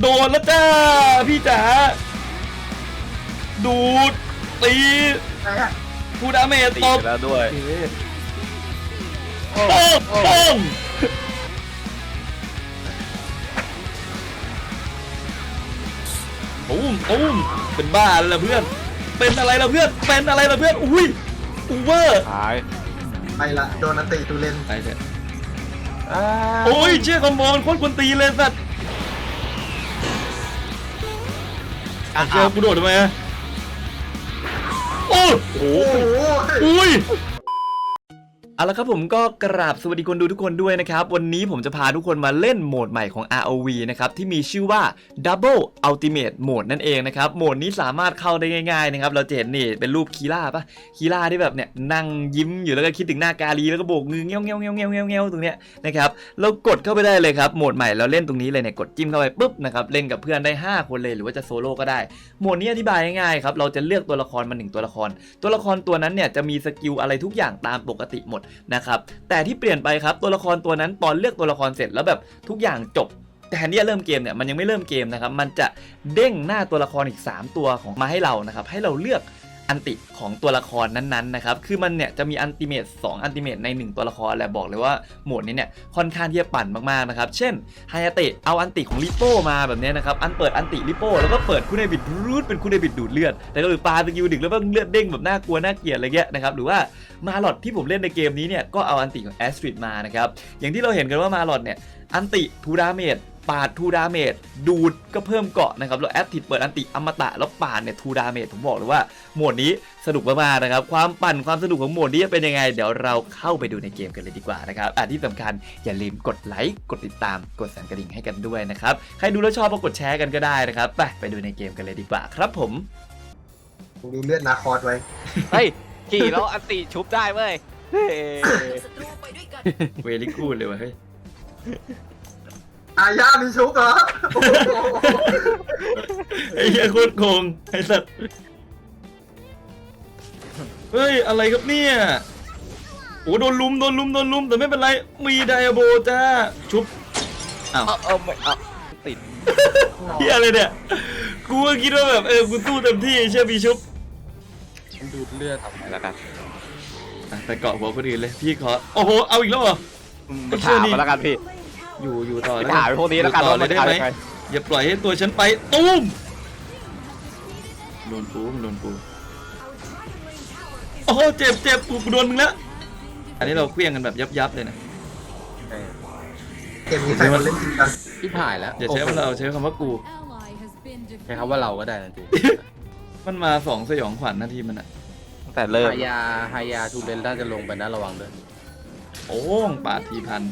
โดนแล้วจ้า พี่จ๋าดูดตีไหนอะผู้ดาเมจตีตบไปแล้วด้วยโป้งโป้งตูมตูมเป็นบ้าแล้วล่ะเพื่อน เป็นอะไรล่ะเพื่อน เป็นอะไรล่ะเพื่อน อุ้ยอูเวอร์หายไปละโดนอันติตูเลนไปเถอะโอ้ยเชี่ยคอมบอลโคตรคนตีเลยสัตว์ อะเจอกูโดดทำไมอะโอ้ยโอ้โอ้โหอุ้ย เอาละครับผมก็กราบสวัสดีคนดูทุกคนด้วยนะครับ วันนี้ผมจะพาทุกคนมาเล่นโหมดใหม่ของ ROV นะครับ ที่มีชื่อว่า Double Ultimate Mode นั่นเองนะครับ โหมดนี้สามารถเข้าได้ง่ายๆนะครับ เราจะเห็นนี่เป็นรูปคีล่าปะคีล่าที่แบบเนี่ยนั่งยิ้มอยู่แล้วก็คิดถึงหน้ากาลีแล้วก็โบกมือเงี้ยวเงี้ยวเงี้ยวเงี้ยวเงี้ยวเงี้ยวตรงเนี้ยนะครับเรากดเข้าไปได้เลยครับโหมดใหม่เราเล่นตรงนี้เลยเนี่ยกดจิ้มเข้าไปปุ๊บนะครับเล่นกับเพื่อนได้ 5 คนเลยหรือว่าจะโซโล่ก็ได้โหมดนี้อธิบายง่ายๆครับเราจะเลือกตัวละครมาหนึ่งตัวละคร ตัวละครตัวนั้นเนี่ยจะมีสกิลอะไรทุกอย่างตามปกติหมดนะครับแต่ที่เปลี่ยนไปครับตัวละครตัวนั้นตอนเลือกตัวละครเสร็จแล้วแบบทุกอย่างจบแต่แทนที่จะเริ่มเกมเนี่ยมันยังไม่เริ่มเกมนะครับมันจะเด้งหน้าตัวละครอีก 3 ตัวของมาให้เรานะครับให้เราเลือก อันติของตัวละครนั้นๆนะครับคือมันเนี่ยจะมีอันติเมต2อันติเมตใน 1 ตัวละครแหละบอกเลยว่าโหมดนี้เนี่ยค่อนข้างที่จะปั่นมากๆนะครับเช่นไฮยาเตะเอาอันติของลิโป้มาแบบเนี้ยนะครับอันเปิดอันติลิโป้แล้วก็เปิดคุณเดบิดรูดเป็นคุณเดบิดดูดเลือดแต่ก็คือปาสกิลดึกแล้วก็เลือดเด้งแบบน่ากลัวน่าเกลียดอะไรเงี้ยนะครับหรือว่ามาลอดที่ผมเล่นในเกมนี้เนี่ยก็เอาอันติของแอสตริดมานะครับอย่างที่เราเห็นกันว่ามาลอดเนี่ยอันติทูดาเมจปาดทูดาเมจดูดก็เพิ่มเกาะนะครับแล้วแอดติดเปิดอันติอมตะแล้วปาดเนี่ยทูดาเมจผมบอกเลยว่าโหมดนี้สนุกมากๆนะครับ ความปั่นความสนุกของโหมดนี้จะเป็นยังไง เดี๋ยวเราเข้าไปดูในเกมกันเลยดีกว่านะครับอะที่สำคัญอย่าลืมกดไลค์กดติดตามกดสั่นกระดิ่งให้กันด้วยนะครับใครดูแล้วชอบก็กดแชร์กันก็ได้นะครับไปไปดูในเกมกันเลยดีกว่าครับผมกูดูเลือดนาคอร์ดไว้เฮ้ยขี่แล้วอันติชุบได้เว้ยเฮ้ยศัตรูไปด้วยกันเวลิกูดเลยว่ะเฮ้ย อาญามีชุบเหรอโอ้โหไอ้เหี้ยโคตรโกงไอ้สัตว์เฮ้ย อะไรครับเนี่ยโอ้โดนลุมโดนลุมโดนลุมแต่ไม่เป็นไร มีไดอาโบจ้าชุบอ้าว เอาเอาไม่เอาติดเฮียอะไรเนี่ย กูก็คิดว่าแบบเออ กูสู้เต็มที่เชื่อมีชุบดูดเลือดทำไงแล้วกันอะไปเกาะหัวคนอื่นเลย พี่ขอ โอ้โห เอาอีกแล้วเหรอมันถามมาแล้วกันพี่ อยู่อยู่ต่อไปแล้วถามพวกนี้แล้วกันอยู่ต่อว่าเลมันยได้ถามไหมยังไงอย่าปล่อยให้ตัวฉันไปตุ้มโดนปูโดนปูโอ้โหเจ็บเจ็บกูกูโดนมึงแล้วอันนี้เราเคลี้ยงกันแบบยับยับๆเลยนะเกมนี้ใครคนเล่นจริงกันที่ผ่ายแล้วอย่าใช้ว่าเราใช้คำว่ากู ใช้คำว่าเราก็ได้นะจีมันมาสองสยองขวัญนาทีมันอะตั้งแต่เริ่ม ฮายาฮายาทูเลนน่าจะลงไปนะระวังด้วยโอ้งปาดทีพัน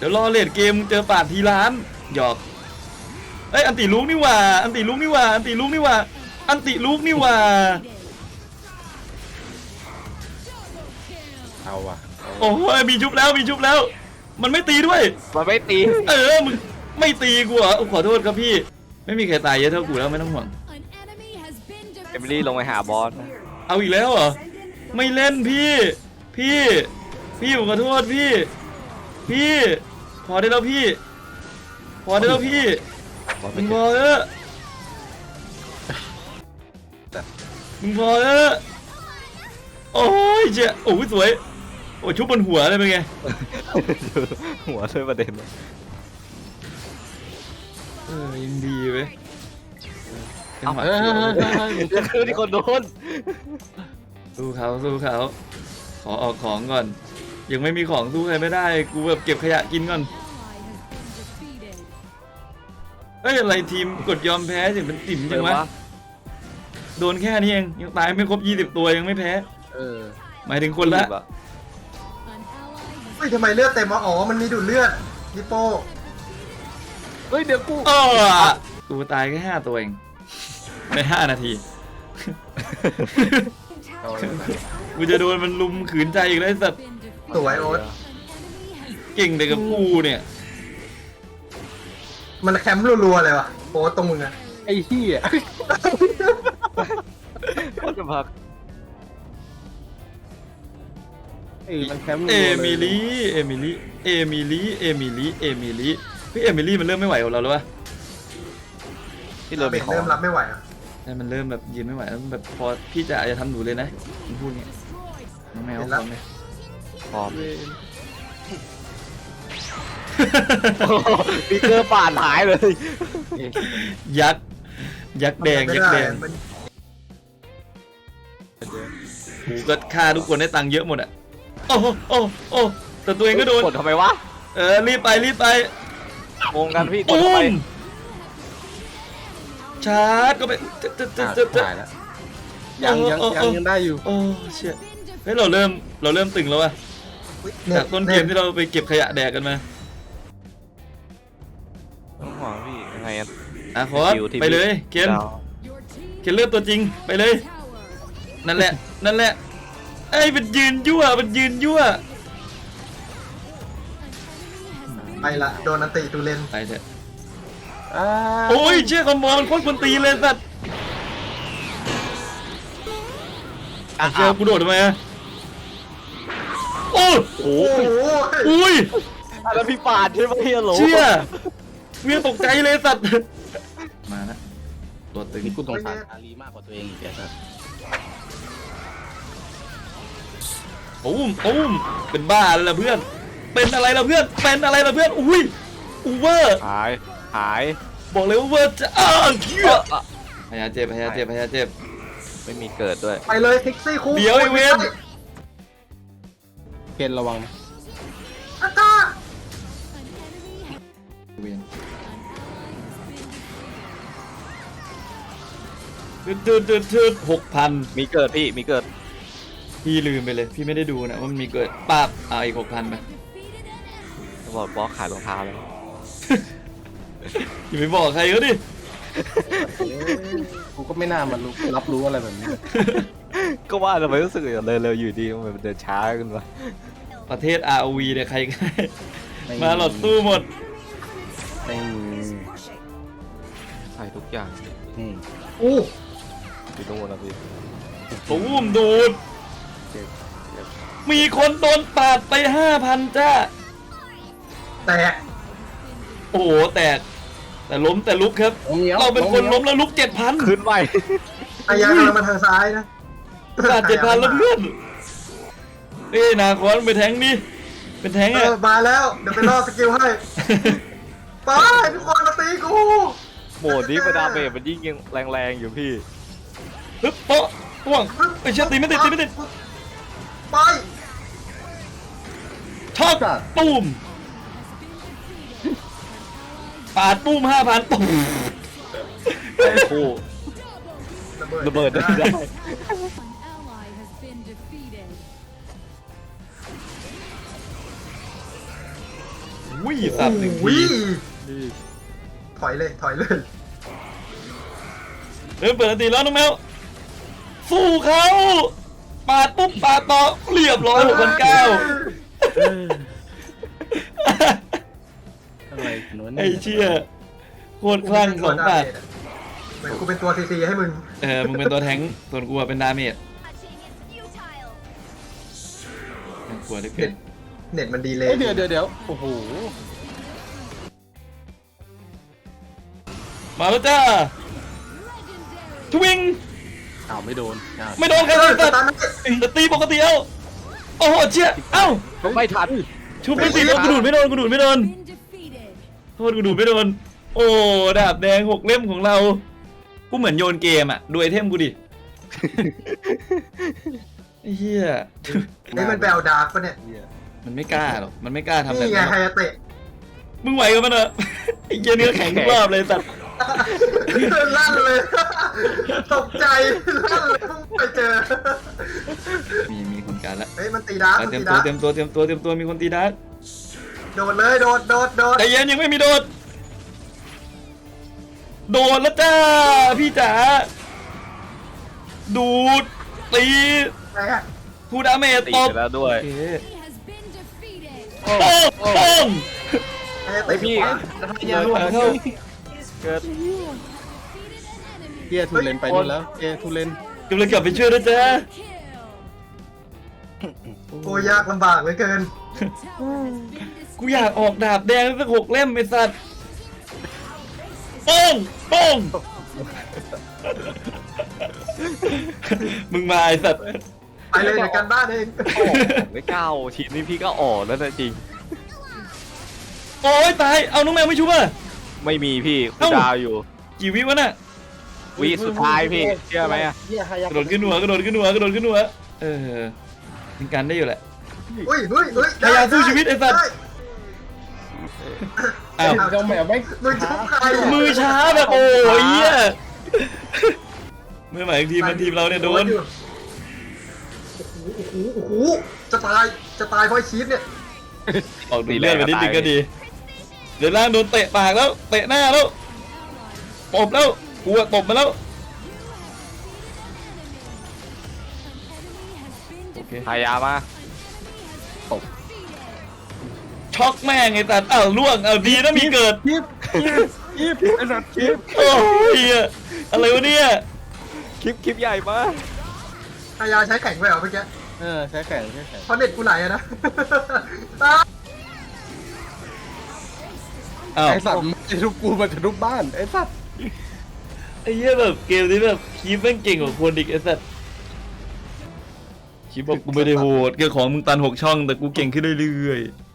เดี๋ยวรอเลดเกมเจอปาดทีล้านหยอกเอ้ยอันติลูกนี่หว่า อันติลูกนี่หว่า อันติลูกนี่หว่า อันติลูกนี่หว่า เอาว่ะเอาโอ้ยมีชุบแล้วมีชุบแล้ว มันไม่ตีด้วย มันไม่ตี เออมึงไม่ตีกูเหรอขอโทษครับพี่ ไม่มีใครตายเยอะเท่ากูแล้วไม่ต้องห่วงเอมิลี่ลงไปหาบอสนะเอาอีกแล้วเหรอไม่เล่นพี่ พี่ พี่ผมขอโทษพี่ พี่พ อได้แล้วพี่พอได้แล้วพี่บอสมึไม่งพเจ็บอเถอะมึงพอเถอะโอ้ยเจ้าโอ้ยสวยโอ้ยชุบบนหัวเลยเป็นไงหัวด้วยประเด็นเออยังดีเว้ยเอาจังหวะเฮ้ยเฮ้ยเฮ้ยเฮ้ยจะคือที่คนโดนสู้เขาสู้เขาขอออกของก่อน ยังไม่มีของสู้ใครไม่ได้กูแบบเก็บขยะกินก่อน เฮ้ยอะไรทีมกดยอมแพ้สิมันติ่มจังวะโดนแค่นี้เองยังตายไม่ครบ 20 ตัวยังไม่แพ้ เออหมายถึงคนละเฮ้ยทำไมเลือดเต็มวะอ๋อมันมีดูดเลือดฮิปโป้เฮ้ยเดี๋ยวกูอ้อกูตายแค่5ตัวเอง ใน5นาทีเอาเลยนะกูจะโดนมันลุมขืนใจอีกแล้วไอ้สัตว์สวยโอ๊ตเก่งแต่กับกูเนี่ย มันแคมป์รัวๆเลยวะโอ๊ตตรงมึงอะไอ้เหี้ยก็จะพักไอ้มันแคมป์เอมิลี่เอมิลี่เอมิลี่เอมิลี่เอมิลี่พี่เอมิลี่มันเริ่มไม่ไหวกับเราแล้ววะพี่เริ่มเบ็มีดของเริ่มรับไม่ไหวอะให้มันเริ่มแบบยืนไม่ไหวแล้วแบบพอพี่จะอย่าทำหนูเลยนะมันพูดเงี้ยน้องแมวพร้อมไหมพร้อม ปีเกอร์ป่านหายเลย ยักษ์ยักษ์แดงไม่ยักษ์ได้แดง มันกูก็ฆ่าทุกคนได้ตังค์เยอะหมดอะ โอ้โหโอ้โหโอ้โหแต่ตัวเองก็โดน กดทำไมวะเออ รีบไป รีบไปงงกันพี่กดปุ้ทำไมมชาร์จก็ไปจะจะจะอะจะจะ ถ่ายแล้วยังยังเออเออยังยังได้อยู่โอ้เชี่ยเฮ้ยเราเริ่ม เราเริ่มตึงแล้วอะเน็จากต้นเกมที่เราไปเก็บขยะแดกกันมา พี่ยังไงอะอะคอสคิวที่ไปเลยเคนดาวเคนเลือกตัวจริงไปเลย นั่นแหละ นั่นแหละไอ้ยมันยืนยั่วมันยืนยั่วไปละ โดนอันติตูเลนไปเถอะอ่าโอ้ยเชี่ยคอมบอลโคตรคนตีเลยสัตว์อะเชี่ยกูโดดทำไมอะโอ้ยโอ้โอ้โหโหอุ้ยแล้วพี่ป่านใช่ไหมพี่ฮัลโหลเชี่ย เมียตกใจเลยสัตว์มาละตัวตึงนี่กูสงสารอาลีมากกว่าตัวเองอีกแกสัสตุ้มตุ้มเป็นบ้าเลยล่ะเพื่อน เป็นอะไรล่ะเพื่อน เป็นอะไรล่ะเพื่อน อุ้ยอูเวอร์ หาย หาย บอกเลยว่าเวอร์จะอ้าวเหี้ยอะพยาเจ็บพยาเจ็บพยาเจ็บ ไม่มีเกิดด้วย ไปเลยทิกซี่คู่เดี๋ยวไอ้เวนเคนระวังนะอาก้าเวียน ตืดตืดตืดตืดหกพันมีเกิดพี่มีเกิดพี่ลืมไปเลย พี่ไม่ได้ดูนะว่ามันมีเกิดปาบเอาอีกหกพันไปบอกบอสขายรองเท้าแล้วอย่าไปบอกใครเขาดิเอ้ยกูก็ไม่น่ามารู้รับรู้อะไรแบบนี้ ก็ว่าทำไมรู้สึกอย่างเร็วๆอยู่ดีมันเดินช้าขึ้นมาประเทศ ROV เนี่ยใครก็ได้มาหลอดสู้หมดไม่มีใส่ทุกอย่างอืมอู้ อยู่ตรงนั้นนะพี่ตูมดูด เจ็บเจ็บมีคนโดนปาดไปห้าพันจ้า แตก โอ้โหแตก แต่ล้มแต่ลุกครับน้องหมียวเราเป็นคนองหมียวล้มแล้วลุกเจ็ดพันขึ้นไปอายากำลังมาทางซ้ายนะปาดเจ็ดพันแล้วเพื่อนเอ้ยนาคอนไปแทงดิเป็นแทงเออะอมาแล้ว เดี๋ยวไปล่อสกิลให้ไปทุกคนมาตีกูโหมดนี้มันดาเมจมันยิ่งยังแรงๆอยู่พี่ ปึ๊บโป๊ะป่วงไอ้เชี่ยตีไม่ติดตีไม่ติดไปช็อตตุ้มปาดตุ้มห้าพันตุ้มโอ้โหระระเบิดได้ได้ได้ An ally has been defeated. วิ่งสับหนึ่งโอ้ยถอยเลย ถอยเลยเริ่มเปิดตีแล้วน้องแมว สู้เขาปาดปุ๊บปาดต่อเรียบร้อยหกพันเก้าอะไรกันวะไอ้เนี่ยเชี่ยโคตรคลั่งสองบาทเหมือนกูเป็นตัวซีซีให้มึง เออ มึงเป็นตัวแทงค์ส่วนกูอะเป็นดาเมจน่ากลัวเหลือเกินเน็ตมันดีเลยเอ้ยเดี๋ยวเดี๋ยวเดี๋ยวโอ้โหมาแล้วจ้าทวิง อ้าวไม่โดนอ้าวไม่โดนใครเอเลอยแต่ตอนนั้นแต่ตีปกติเอ้าโอ้โหเชี่ยเอ้าไม่ทันชุบไม่ติดโดนกูดูดไม่โดนกูดูดไม่โดน Been defeated. โทษกูดูดไม่โดน โอ้ดาบแดงหกเล่มของเรา กูเหมือนโยนเกมอะดูไอเทมกูดิ ไอ้เหี้ยนี่มันแบลดาร์กปะเนี่ยเหี้ยมันไม่กล้าหรอก มันไม่กล้าทำแบบนี่ไงนั้นหรไฮอกยาเตะมึงไหวกับมันเหรอไอ้เหี้ยเนื้อแข็งทุกรอบเลยสัตว์ ลั่นเลย ตกใจลั่นเลยเพิ่งไปเจอ มีมีคนการละเฮ้ยมันตีดาร์กเอามันเตรียมตีตัวดาร์กเตรียมตัวเตรียมตัวเตรียมตัวมีคนตีดักโดดเลยโดดโดดโดดใจเย็นยังไม่มีโดด โดดแล้วจ้าพี่จ๋าดูดตีแตกทูดาเมจตีตบไปแล้วด้วย โอเค He has been defeated. โป้งโป้งไฮยาไอเตะพี่ขวาอย่าร่วงเข้า เกิดเฮียทูเลนไปนู่นแล้วเฮียทูเลนกำลังกลับไปช่วยนะจ๊ะ Kill. โอ้ยากลำบากเหลือเกิน Tower has been กูอยากออกดาบแดงสักหกเล่มไอ้สัตว์โอ้งโป้งมึงมาไอ้สัตว์ไปเลยในการบ้านเองโอ้ไม่กล้าเอาทีนี้พี่ก็ออกแล้วนะจริง โอ้ยตาย เอาน้องแมวไม่ชุบอะ ไม่มีพี่คุเอ้าณดาวอยู่ กี่วิวะน่ะวีสุดท้ายพี่เชื่อไหมอะเหี้ยฮายากระโดดขึ้นหัวกระโดดขึ้นหัวกระโดดขึ้นหัวเออเป็นการได้อยู่แหละ อุ้ยอุ้ยอุ้ยพยายามสู้ชีวิตไอ้สัตว์ได้อ้าวเจ้าแมวไม่มึงทุบใครมือช้าแบบโอ้ยเหี้ยเมื่อหมายถึงทีมมันทีมเราเนี่ยโดนโอ้โหโอ้โหจะตายจะตายเพราะไอ้ชีสเนี่ยออกดูดเลือดไปนิดนึงก็ดี เดี๋ยวล่างโดนเตะปากแล้ว เตะหน้าแล้ว ตบแล้วกูอะตบมาแล้ว โอเคพยายามมาช็อกแม่งไอ้ตัดอ้าวล่วงอ้าวดีนะมีเกิดคลิปคลิปคลิปไอ้สัตว์คลิปโอ้ยเหี้ยอะไรวะเนี่ย คลิปคลิปใหญ่มาพยายามใช้แข่งไปเหรอเมื่อกี้ เออใช้แข่งใช้แข่งเพราะเน็ตกูไหลอะนะ อ้าว ไอ้สัตว์มันจะทุบกูมันจะทุบบ้านไอ้สัตว์ไอ้เหี้ยแบบเกมนี้แบบคีบแม่งเก่งกว่าคนอีกไอ้สัสคีบบอกกูไม่ได้โหดเกี่ยวของมึงตันหกช่อง แต่กูเก่งขึ้นเรื่อยๆ